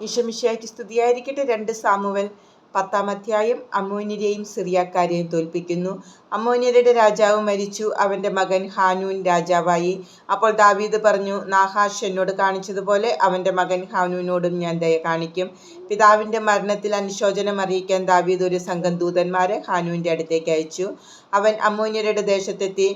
ഈശോമിശിഹായ്ക്ക് സ്തുതിയായിരിക്കട്ടെ. രണ്ട് സാമുവൽ പത്താം അധ്യായം അമ്മോന്യരെയും സിറിയാക്കാരെയും തോൽപ്പിക്കുന്നു. അമ്മോന്യരുടെ രാജാവ് മരിച്ചു. അവന്റെ മകൻ ഹാനൂൻ രാജാവായി. അപ്പോൾ ദാവീദ് പറഞ്ഞു നാഹാഷ് എന്നോട് കാണിച്ചതുപോലെ അവന്റെ മകൻ ഹാനൂനോടും ഞാൻ ദയ കാണിക്കും. പിതാവിന്റെ മരണത്തിൽ അനുശോചനം അറിയിക്കാൻ ദാവീദ് ഒരു സംഘം ദൂതന്മാരെ ഹാനൂന്റെ അടുത്തേക്ക് അയച്ചു. അവൻ അമ്മോന്യരുടെ ദേശത്തെത്തി.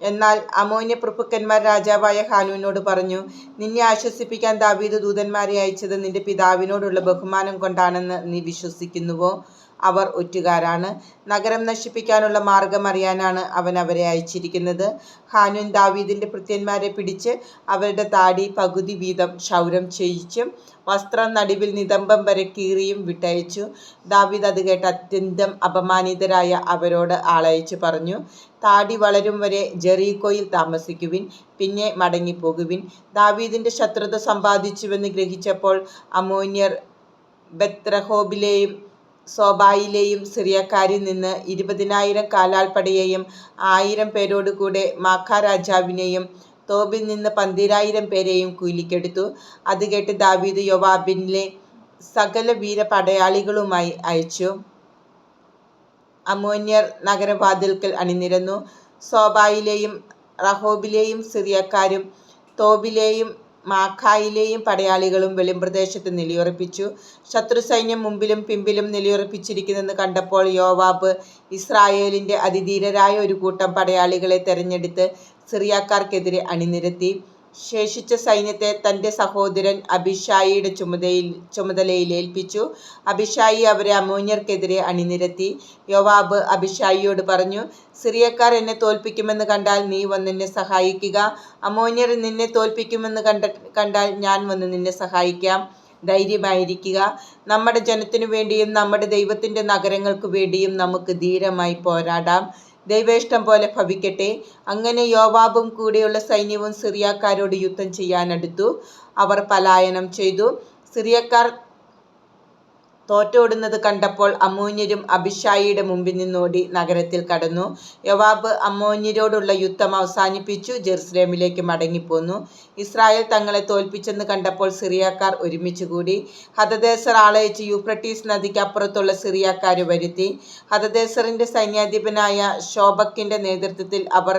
എന്നാൽ അമോന്യ പ്രഭുക്കന്മാർ രാജാവായ ഹാനൂനോട് പറഞ്ഞു നിന്നെ ആശ്വസിപ്പിക്കാൻ ദാവീദ് ദൂതന്മാരെ അയച്ചത് നിന്റെ പിതാവിനോടുള്ള ബഹുമാനം കൊണ്ടാണെന്ന് നീ വിശ്വസിക്കുന്നുവോ? അവർ ഒറ്റുകാരാണ്. നഗരം നശിപ്പിക്കാനുള്ള മാർഗം അറിയാനാണ് അവൻ അവരെ അയച്ചിരിക്കുന്നത്. ഹാനുൻ ദാവീദിന്റെ ഭൃത്യന്മാരെ പിടിച്ച് അവരുടെ താടി പകുതി വീതം ക്ഷൗരം ചെയ്യിച്ചും. വസ്ത്രം നടുവിൽ നിതംബം വരെ കീറിയും വിട്ടയച്ചു. ദാവീദ് അത് കേട്ട് അത്യന്തം അപമാനിതരായ അവരോട് ആളയച്ചു പറഞ്ഞു താടി വളരും വരെ ജെറീക്കോയിൽ താമസിക്കുവിൻ പിന്നെ മടങ്ങിപ്പോകുവിൻ. ദാവീദിന്റെ ശത്രുത സമ്പാദിച്ചുവെന്ന് ഗ്രഹിച്ചപ്പോൾ അമോന്യർ ബത്രഹോബിലെയും സോബായിലെയും സിറിയക്കാരിൽ നിന്ന് ഇരുപതിനായിരം കാലാൾപ്പടയെയും ആയിരം പേരോടുകൂടെ മാഖ രാജാവിനെയും തോബിൽ നിന്ന് പന്തിരായിരം പേരെയും കൂലിക്കെടുത്തു. അത് കേട്ട് ദാവീദ് യോവാബിനിലെ സകല വീര പടയാളികളുമായി അയച്ചു. അമോന്യർ നഗരവാതിൽക്കൽ അണിനിരന്നു. സോബായിലെയും റഹോബിലെയും സിറിയക്കാരും തോബിലെയും മാഖായിലെയും പടയാളികളും വെളിമ്പ്രദേശത്ത് നിലയുറപ്പിച്ചു. ശത്രുസൈന്യം മുമ്പിലും പിമ്പിലും നിലയുറപ്പിച്ചിരിക്കുന്നെന്ന് കണ്ടപ്പോൾ യോവാബ് ഇസ്രായേലിന്റെ അതിധീരരായ ഒരു കൂട്ടം പടയാളികളെ തെരഞ്ഞെടുത്ത് സിറിയാക്കാർക്കെതിരെ അണിനിരത്തി. ശേഷിച്ച സൈന്യത്തെ തന്റെ സഹോദരൻ അഭിഷായിയുടെ ചുമതലയിൽ ചുമതലയിൽ ഏൽപ്പിച്ചു. അഭിഷായി അവരെ അമോന്യർക്കെതിരെ അണിനിരത്തി. യോവാബ് അഭിഷായിയോട് പറഞ്ഞു സിറിയക്കാർ എന്നെ തോൽപ്പിക്കുമെന്ന് കണ്ടാൽ നീ വന്ന് എന്നെ സഹായിക്കുക. അമോന്യർ നിന്നെ തോൽപ്പിക്കുമെന്ന് കണ്ട കണ്ടാൽ ഞാൻ വന്ന് നിന്നെ സഹായിക്കാം. ധൈര്യമായിരിക്കുക. നമ്മുടെ ജനത്തിനു വേണ്ടിയും നമ്മുടെ ദൈവത്തിന്റെ നഗരങ്ങൾക്കു വേണ്ടിയും നമുക്ക് ധീരമായി പോരാടാം. ദൈവേഷ്ടം പോലെ ഭവിക്കട്ടെ. അങ്ങനെ യോവാബും കൂടെയുള്ള സൈന്യവും സിറിയക്കാരോട് യുദ്ധം ചെയ്യാനടുത്തു അവർ പലായനം ചെയ്തു. സിറിയക്കാർ തോറ്റോടുന്നത് കണ്ടപ്പോൾ അമോന്യരും അഭിഷായിയുടെ മുമ്പിൽ നിന്നോടി നഗരത്തിൽ കടന്നു. യവാബ് അമ്മോന്യരോടുള്ള യുദ്ധം അവസാനിപ്പിച്ചു ജെറുസലേമിലേക്ക് മടങ്ങിപ്പോന്നു. ഇസ്രായേൽ തങ്ങളെ തോൽപ്പിച്ചെന്ന് കണ്ടപ്പോൾ സിറിയക്കാർ ഒരുമിച്ചുകൂടി. ഹതദേസർ ആളയച്ച് യൂഫ്രട്ടീസ് നദിക്ക് അപ്പുറത്തുള്ള സിറിയക്കാർ വരുത്തി. ഹതദേസറിന്റെ സൈന്യാധിപനായ ഷോബക്കിന്റെ നേതൃത്വത്തിൽ അവർ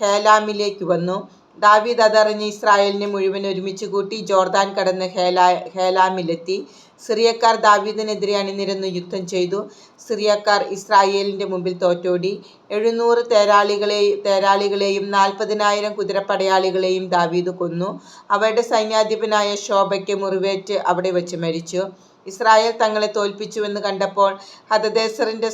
ഹേലാമിലേക്ക് വന്നു. ദാവീദ് അതറിഞ്ഞ് ഇസ്രായേലിനെ മുഴുവൻ ഒരുമിച്ച് കൂട്ടി ജോർദാൻ കടന്ന് ഹേലാ ഹേലാമിലെത്തി. സിറിയക്കാർ ദാവീദിനെതിരെ അണിനിരന്ന് യുദ്ധം ചെയ്തു. സിറിയക്കാർ ഇസ്രായേലിന്റെ മുമ്പിൽ തോറ്റോടി. എഴുന്നൂറ് തേരാളികളെ തേരാളികളെയും നാൽപ്പതിനായിരം കുതിരപ്പടയാളികളെയും ദാവീദ് കൊന്നു. അവരുടെ സൈന്യാധിപനായ ശോഭയ്ക്ക് മുറിവേറ്റ് അവിടെ വെച്ച് മരിച്ചു. ഇസ്രായേൽ തങ്ങളെ തോൽപ്പിച്ചുവെന്ന് കണ്ടപ്പോൾ ഹദദേസറിന്റെ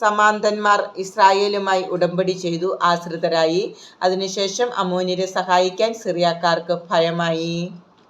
സമാന്തന്മാർ ഇസ്രായേലുമായി ഉടമ്പടി ചെയ്തു ആശ്രിതരായി. അതിനുശേഷം അമോന്യരെ സഹായിക്കാൻ സിറിയക്കാർക്ക് ഭയമായി.